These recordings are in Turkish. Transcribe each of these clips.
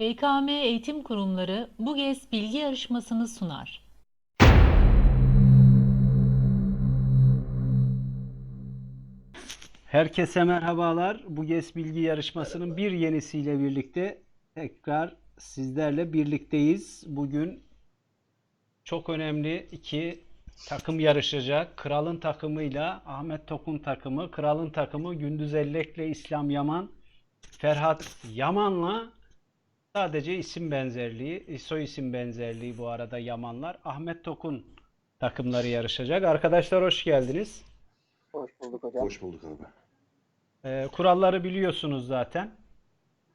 BKM Eğitim Kurumları BUGES bilgi yarışmasını sunar. Herkese merhabalar. Bu GES Bilgi Yarışması'nın bir yenisiyle birlikte tekrar sizlerle birlikteyiz. Bugün çok önemli iki takım yarışacak. Kral'ın takımıyla Ahmet Tokun takımı. Kral'ın takımı Gündüz Ellek'le İslam Yaman, Ferhat Yaman'la sadece isim benzerliği, soy isim benzerliği bu arada Yamanlar. Ahmet Tokun takımları yarışacak. Arkadaşlar hoş geldiniz. Hoş bulduk hocam. Hoş bulduk abi. Ee, kuralları biliyorsunuz zaten.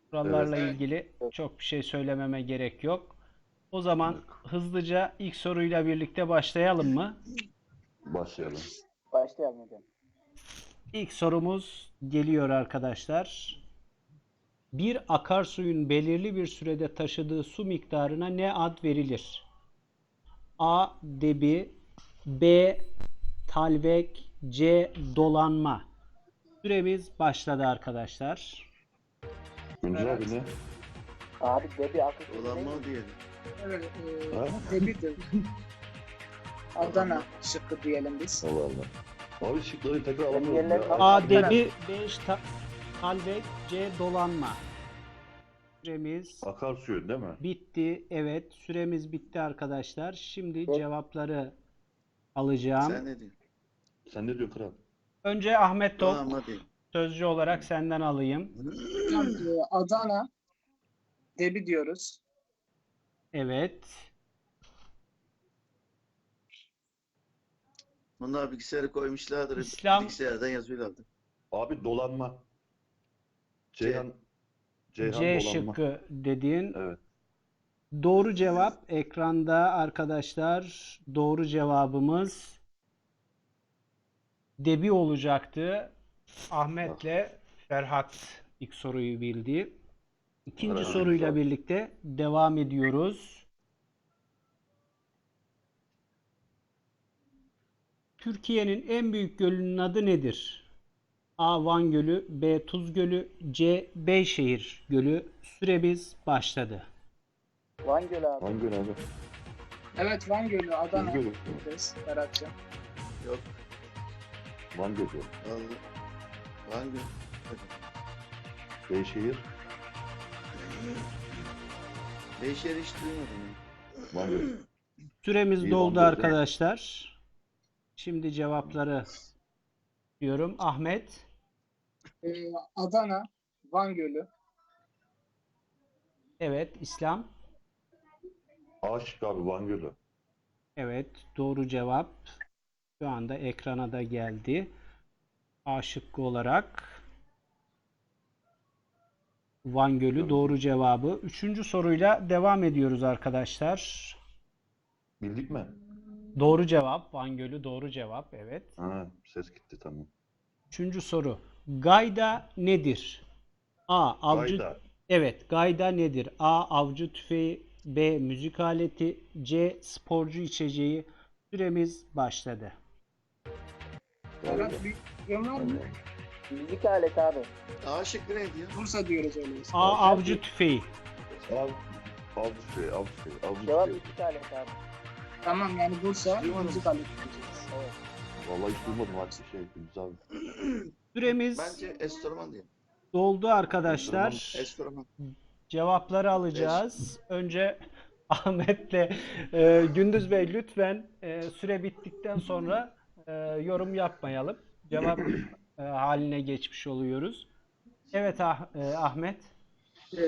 Kurallarla Evet. ilgili çok bir şey söylememe gerek yok. O zaman hızlıca ilk soruyla birlikte başlayalım mı? Başlayalım. Başlayalım hocam. İlk sorumuz geliyor arkadaşlar bir akarsuyun belirli bir sürede taşıdığı su miktarına ne ad verilir? A. Debi B. Talvek C. Dolanma Süremiz başladı arkadaşlar. Güncel bir de. Abi debi akıl. Dolanma diyelim. Evet. E, debi de. Adana şıkkı diyelim biz. Allah Allah. Abi şıkları tekrar alamıyorum. A, debi, 5, Halvek C dolanma. Süremiz Akarsuyu değil mi? bitti. Evet süremiz bitti arkadaşlar. Şimdi cevapları alacağım. Sen ne diyorsun? Sen ne diyorsun kral? Önce Ahmet Top sözcü olarak senden alayım. Adana. Debi diyoruz. Evet. Bunlar bilgisayarı koymuşlardır. İslam- Bilgisayardan yazıyorlardı. Abi dolanma. Ceyhan. Ceyhan C dolanma. şıkkı dediğin Evet. doğru cevap ekranda arkadaşlar. Doğru cevabımız Debi olacaktı. Ahmet'le Ferhat ilk soruyu bildi. İkinci Evet. soruyla birlikte devam ediyoruz. Türkiye'nin en büyük gölünün adı nedir? A. Van Gölü, B. Tuz Gölü, C. Beyşehir Gölü. Süremiz başladı. Van Gölü abi. Hangi gün abi? Evet Van Gölü, Adana Van Gölü. Berat'cığım. Yok. Van Gölü. Vallahi. Hangi? Beyşehir. Beyşehir hiç duymadım. Van Gölü. Süremiz İyi, doldu Van Gölü. arkadaşlar. Şimdi cevapları diyorum. Ahmet, E, Adana, Van Gölü. evet. İslam, Aşık abi Van Gölü. evet. Doğru cevap. Şu anda ekrana da geldi. A şıkkı olarak Van Gölü doğru cevabı. Üçüncü soruyla devam ediyoruz arkadaşlar. Bildik mi? Doğru cevap. Van Gölü doğru cevap. Evet. Ha, ses gitti tamam. Üçüncü soru. Gayda nedir? A. Avcı Gayda. Evet, gayda nedir? A. Avcı tüfeği B. Müzik aleti C. Sporcu içeceği Süremiz başladı. Berat bir fikrin var mı? Müzik aleti abi. A şıkkı neydi ya? Bursa diyoruz öyleyse. A. Avcı tüfeği Av, av tüfeği, av tüfeği, av Cevap tüfeği. müzik aleti abi. Tamam yani Bursa Duymadım. müzik aleti diyeceğiz. Evet. Vallahi hiç duymadım abi şey Gündüz abi. Süremiz Bence enstrüman diyelim. doldu arkadaşlar. Enstrüman. Cevapları alacağız. Önce Ahmet'le e, Gündüz Bey lütfen e, süre bittikten sonra e, yorum yapmayalım. Cevap e, haline geçmiş oluyoruz. Evet Ah- e, Ahmet. E,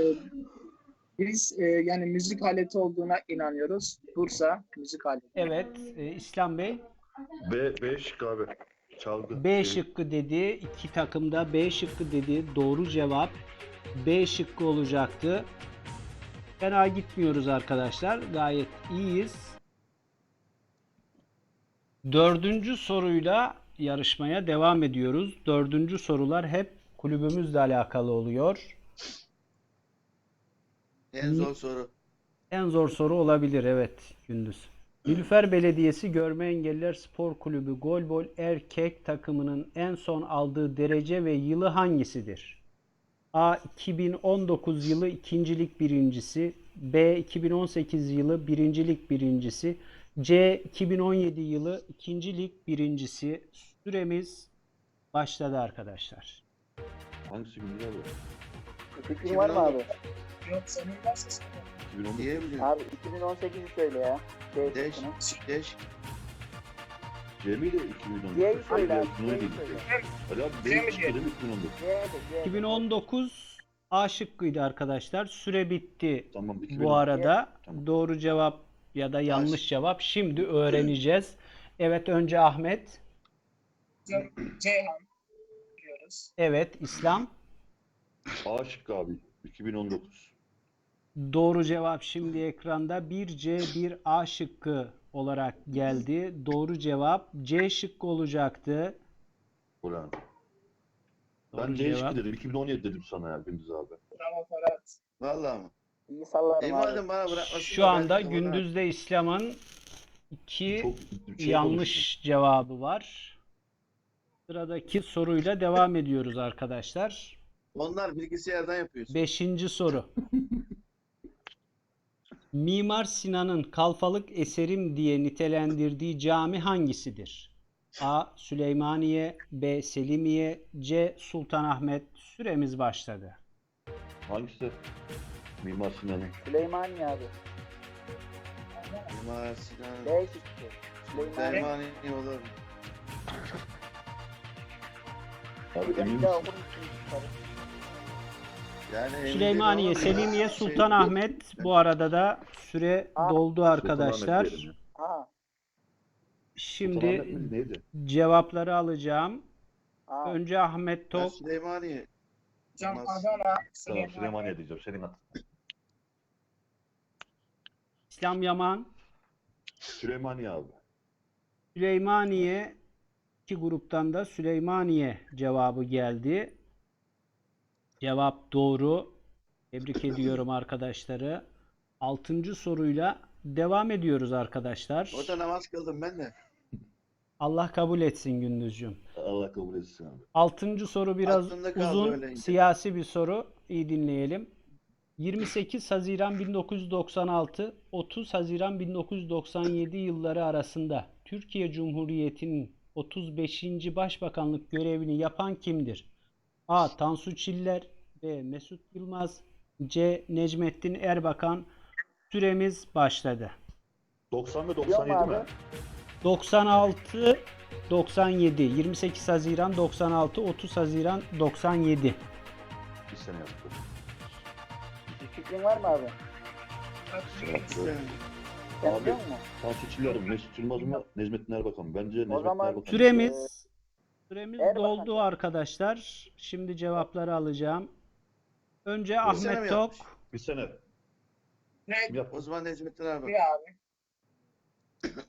biz e, yani müzik aleti olduğuna inanıyoruz. Bursa müzik aleti. Evet e, İslam Bey. B, B şık abi. Çalgı. B şıkkı dedi. İki takımda B şıkkı dedi. Doğru cevap B şıkkı olacaktı. Fena gitmiyoruz arkadaşlar. Gayet iyiyiz. Dördüncü soruyla yarışmaya devam ediyoruz. Dördüncü sorular hep kulübümüzle alakalı oluyor. En zor soru. En zor soru olabilir evet Gündüz. Nilüfer Belediyesi Görme Engelliler Spor Kulübü Golbol erkek takımının en son aldığı derece ve yılı hangisidir? A 2019 yılı ikincilik birincisi, B 2018 yılı birincilik birincisi, C 2017 yılı ikincilik birincisi. Süremiz başladı arkadaşlar. Hangisi güncel abi? Fikrin var mı abi? Yok senin varsa söyle. 2019. Diye biliyorum. Abi 2018'i söyle ya. D Değiş. şıkkını. Değiş. C miydi 2019? C'yi söyle abi. Ne C'yi dedi? söyle. Ali abi C D değil mi 2019? C'de, C'de. 2019 A şıkkıydı arkadaşlar. Süre bitti Tamam 2019. bu arada. Tamam. Doğru cevap ya da yanlış cevap şimdi öğreneceğiz. Evet önce Ahmet. Ce- Ceyhan diyoruz. Evet İslam. A şıkkı abi 2019. Doğru cevap şimdi ekranda 1C 1A şıkkı olarak geldi. Doğru cevap C şıkkı olacaktı. Ulan. Doğru Ben D cevap. şıkkı dedim. 2017 dedim sana ya Gündüz abi. Bravo Ferhat. Vallahi mı? İyi sallarım İyi abi. bana bırakmasın. Şu anda Gündüz'de İslam'ın iki Çok şey yanlış cevabı var. Sıradaki soruyla devam ediyoruz arkadaşlar. Onlar bilgisayardan yapıyorsun. Beşinci soru. Mimar Sinan'ın kalfalık eserim diye nitelendirdiği cami hangisidir? A. Süleymaniye B. Selimiye C. Sultanahmet Süremiz başladı. Hangisi? Mimar Sinan'ın. Süleymaniye abi. Mimar Sinan. Şıkkı. Süleymaniye. Süleymaniye olur. Abi Bir de emin bir daha misin? okur musun yukarı? Yani Süleymaniye, Selimiye, ya, Sultanahmet bu arada da süre Aa, doldu arkadaşlar. Şimdi Sultanahmet neydi? cevapları alacağım. Aa. Önce Ahmet Ben Tok. Süleymaniye. Can Olmaz. Adana. Tamam Süleyman. Süleymaniye diyeceğim. Senin. İslam Yaman. Süleymaniye abi. Süleymaniye iki gruptan da Süleymaniye cevabı geldi. Cevap doğru. Tebrik ediyorum arkadaşları. Altıncı soruyla devam ediyoruz arkadaşlar. Orada namaz kıldım ben de. Allah kabul etsin Gündüzcüğüm. Allah kabul etsin abi. Altıncı soru biraz Aklımda kaldı uzun, siyasi bir soru. İyi dinleyelim. 28 Haziran 1996, 30 Haziran 1997 yılları arasında Türkiye Cumhuriyeti'nin 35. Başbakanlık görevini yapan kimdir? A. Tansu Çiller B. Mesut Yılmaz C. Necmettin Erbakan Süremiz başladı. 90 ve Biliyor 97 musun mi? abi? 96 97 28 Haziran 96 30 Haziran 97 Bir sene yaptı. Bir fikrin var mı abi? Sen Abi. biliyor musun? Mesut Yılmaz mı? Necmettin Erbakan mı? Bence Necmettin zaman Erbakan. Süremiz süremiz Erbakan. doldu arkadaşlar. Şimdi cevapları alacağım. Önce sene Ahmet mi Tok. yapmış? Bir sene. Ne? Yaptı? O zaman Necmettin abi. Bir abi.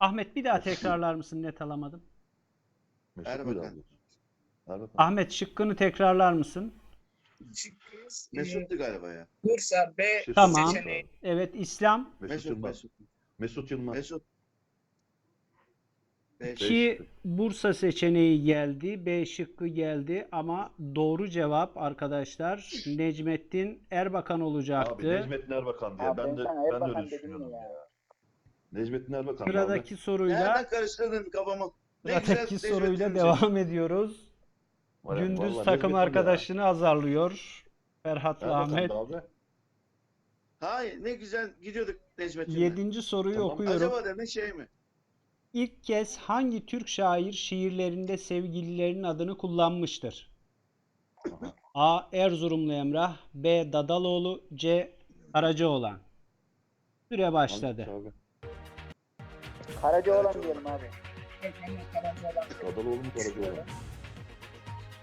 Ahmet bir daha tekrarlar mısın? Net alamadım. Mesut Erbakan. abi? Erbakan. Ahmet şıkkını tekrarlar mısın? Şıkkımız e, Mesut'tu galiba ya. Bursa B Mesut Tamam. seçeneği. Evet İslam. Mesut Mesut, Yılmaz. Mesut. Mesut Yılmaz. Mesut. Ki şıkkı. Bursa seçeneği geldi. B şıkkı geldi ama doğru cevap arkadaşlar Necmettin Erbakan Abi olacaktı. Necmettin Erbakan diye. Abi ben ben de sana ben de öyle düşünüyordum ya. ya. Necmettin Erbakan abi. Sıradaki soruyla Nereden karıştırdın kafamı? Ne sıradaki soruyla devam ediyoruz. Var Gündüz vallahi takım ya. arkadaşını azarlıyor. Ferhat'la Erbakan Ahmet. abi. Hayır ne güzel gidiyorduk Necmettin'le. Yedinci soruyu Tamam. okuyorum. Acaba dedim şey mi? İlk kez hangi Türk şair şiirlerinde sevgililerinin adını kullanmıştır? A. Erzurumlu Emrah B. Dadaloğlu C. Karacaoğlan Süre başladı. Abi? Karacaoğlan diyelim abi. Yok, ben de Karacaoğlan. Adaloğlu mu Karacaoğlan?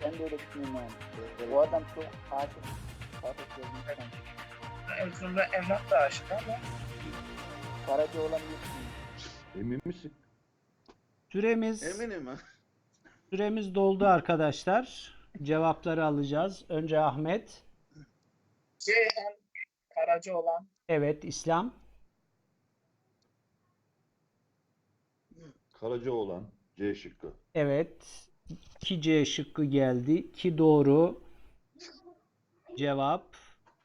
Ben de öyle düşünüyorum yani. Bu adam çok aşık. Aşık gözünü sanki. Erzurum'da Emrah da aşık ama Karacaoğlan diyorsun. Emin misin? Süremiz Eminim ha. süremiz doldu arkadaşlar. Cevapları alacağız. Önce Ahmet. Ceyhan Karacaoğlan. Evet İslam. Karacaoğlan. C şıkkı. Evet. 2C şıkkı geldi. 2 doğru cevap.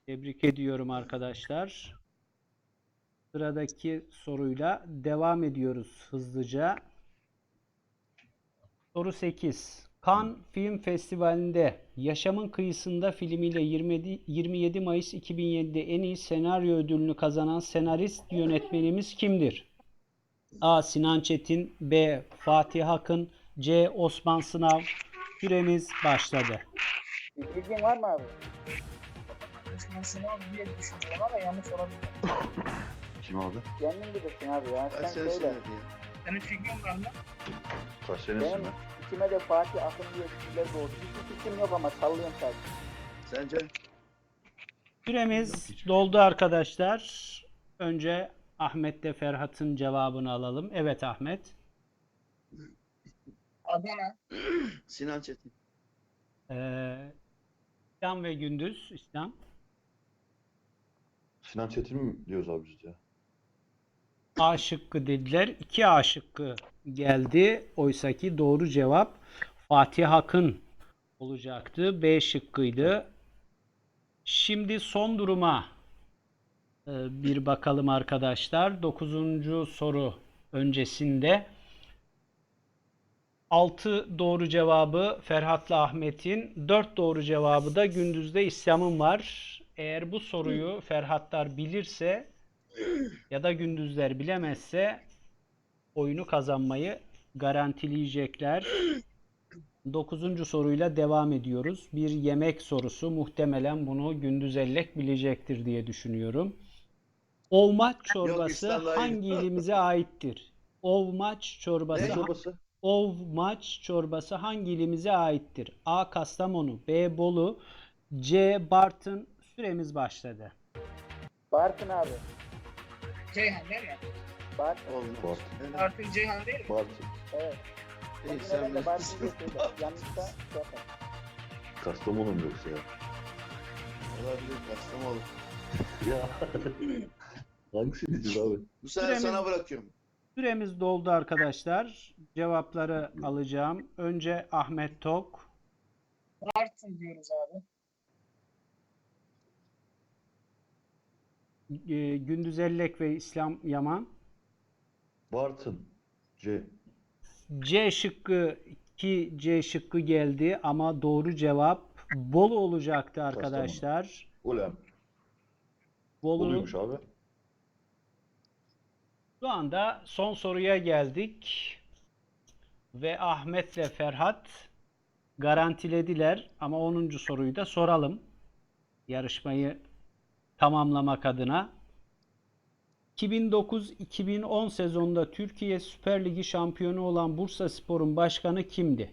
Tebrik ediyorum arkadaşlar. Sıradaki soruyla devam ediyoruz hızlıca. Soru 8. Cannes Film Festivali'nde Yaşamın Kıyısında filmiyle 27, 27 Mayıs 2007'de en iyi senaryo ödülünü kazanan senarist yönetmenimiz kimdir? A. Sinan Çetin B. Fatih Akın C. Osman Sınav Süremiz başladı. Bir bilgin var mı abi? Osman Sınav diye düşünüyorum ama yanlış olabilir. Kim abi? Kendin bilirsin abi ya. Sen sene söyle. Senin fikrin var mı? Kaç senesi mi? içime de Fatih Akın diye fikirler doğdu. Hiçbir fikrim yok ama sallıyorum sadece. Sence? Süremiz doldu arkadaşlar. Önce Ahmet'le Ferhat'ın cevabını alalım. Evet Ahmet. Adana. Sinan Çetin. Ee, İslam ve Gündüz. İslam. Sinan Çetin mi diyoruz abi biz ya? A şıkkı dediler. 2 A şıkkı geldi. Oysaki doğru cevap Fatih Akın olacaktı. B şıkkıydı. Şimdi son duruma e, bir bakalım arkadaşlar. 9. soru öncesinde 6 doğru cevabı Ferhat'la Ahmet'in, 4 doğru cevabı da Gündüz'de İslam'ın var. Eğer bu soruyu Ferhatlar bilirse ya da gündüzler bilemezse oyunu kazanmayı garantileyecekler. Dokuzuncu soruyla devam ediyoruz. Bir yemek sorusu. Muhtemelen bunu Gündüz Ellek bilecektir diye düşünüyorum. Ovmaç çorbası hangi ilimize aittir? Ovmaç çorbası Ne çorbası? Ovmaç çorbası hangi ilimize aittir? A. Kastamonu B. Bolu C. Bartın Süremiz başladı. Bartın abi. Ceyhan değil mi? Bartın. Olmaz. Bartın Ceyhan değil mi? Bartın. Evet. İyi, Bak sen de diye söyle. Yanlışsa yapar. Kastamonu mu yoksa ya? Olabilir. Kastamonu. Ya. Hangisini diyeceğiz abi? Bu sefer Süremiz- sana bırakıyorum. Süremiz doldu arkadaşlar. Cevapları alacağım. Önce Ahmet Tok. Bartın diyoruz abi. E, Gündüz Ellek ve İslam Yaman. Bartın. C. C şıkkı ki C şıkkı geldi ama doğru cevap Bolu olacaktı arkadaşlar. Ulan. Bolu Oluymuş abi. Şu anda son soruya geldik. Ve Ahmet ve Ferhat garantilediler ama 10. soruyu da soralım. Yarışmayı tamamlamak adına. 2009-2010 sezonunda Türkiye Süper Ligi şampiyonu olan Bursaspor'un başkanı kimdi?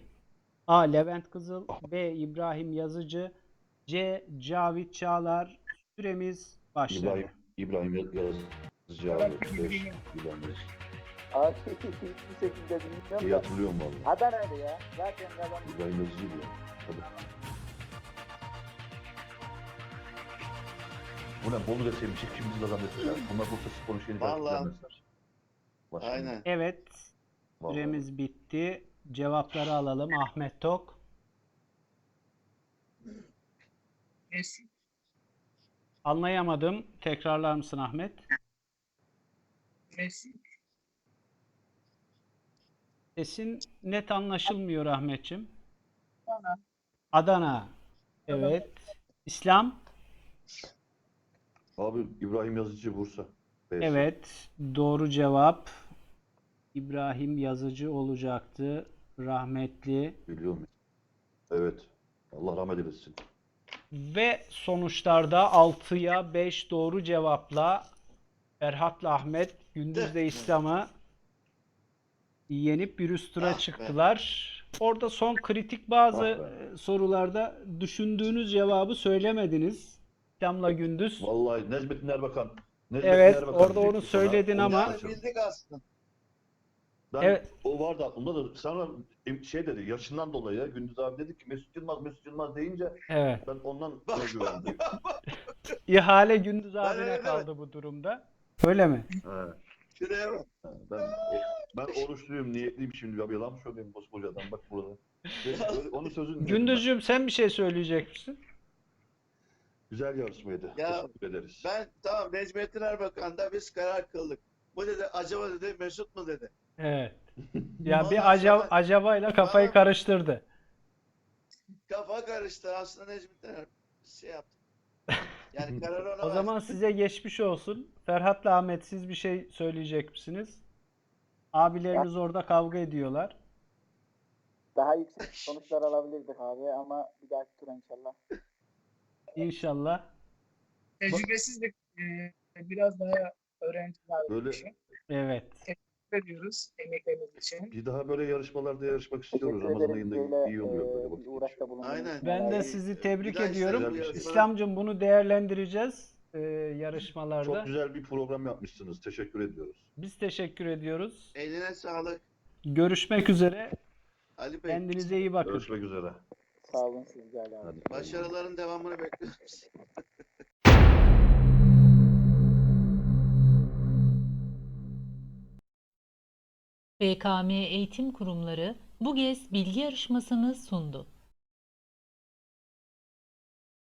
A. Levent Kızıl B. İbrahim Yazıcı C. Cavit Çağlar Süremiz başladı. İbrahim. İbrahim Yazıcı abi. Beş. İbrahim Yazıcı. Abi hiçbir şekilde bilmiyorum İyi da. hatırlıyorum valla. Adana'ydı ya. Zaten. İbrahim Yazıcı diyor. Tabii. Bu ne? Bolu deseymiş kim bizi kazanmışlar. Bunlar Bursa Spor'un şeyini Vallahi. Başkanım. Aynen. Evet, Vallahi. süremiz bitti. Cevapları alalım. Ahmet Tok. Messi. Anlayamadım. Tekrarlar mısın Ahmet? Messi. Sesin net anlaşılmıyor Ahmetçim. Adana. Adana. Evet. İslam. Abi İbrahim Yazıcı Bursa. Beş. Evet. Doğru cevap. İbrahim Yazıcı olacaktı. Rahmetli. Biliyorum. Evet. Allah rahmet eylesin. Ve sonuçlarda 6'ya 5 doğru cevapla Ferhat'la Ahmet Gündüz'de İslam'ı yenip bir üst tura Ah be. çıktılar. Orada son kritik bazı Ah be. sorularda düşündüğünüz cevabı söylemediniz. İslam'la Gündüz. Vallahi Necmettin Erbakan. Necmettin Evet, Erbakan orada onu söyledin ama- Ya bildik aslında. Ben, Evet. O vardı aklımda da sana şey dedi yaşından dolayı Gündüz abi dedi ki Mesut Yılmaz Mesut Yılmaz deyince Evet. ben ondan güvendim. İhale Gündüz abine öyle kaldı bu durumda. Öyle mi? He. Şuraya bak. Ben, ben oruçluyum, niyetliyim şimdi. Ya yalan mı söyleyeyim koskocadan bak burada. Ve Onun sözünü ben. Gündüzcüğüm sen bir şey söyleyecek misin? Güzel yarışmaydı. Ya, Teşekkür ederiz. Ben tamam Necmettin Erbakan'da biz karar kıldık. Bu dedi acaba dedi Mesut mu dedi. Evet. Ya Ondan bir acaba, sonra- acabayla kafayı Bana- karıştırdı. Kafa karıştı aslında Necmettin Erbakan şey yaptı. Yani kararı ona O verdi. zaman size geçmiş olsun. Ferhat'la Ahmet siz bir şey söyleyecek misiniz? Abileriniz orada kavga ediyorlar. Daha yüksek sonuçlar alabilirdik abi ama bir dahaki tura inşallah. İnşallah. Tecrübesizlik e, biraz daha öğrenciler Böyle- için. Evet. ediyoruz emekleriniz için. Bir daha böyle yarışmalarda yarışmak istiyoruz. Teşekkür Ramazan ayında böyle iyi oluyor böyle e, vakit uğraşta Aynen. Ben de sizi Bir tebrik daha ediyorum. yarışmaları. İslamcığım bunu değerlendireceğiz e, yarışmalarda. Çok güzel bir program yapmışsınız. Teşekkür ediyoruz. Biz teşekkür ediyoruz. Eline sağlık Görüşmek üzere. Ali Bey. Kendinize iyi bakın. Görüşmek üzere. Sağ olun siz de Ali abi. Hadi. Başarıların devamını bekliyoruz. BKM Eğitim Kurumları bu GES bilgi yarışmasını sundu.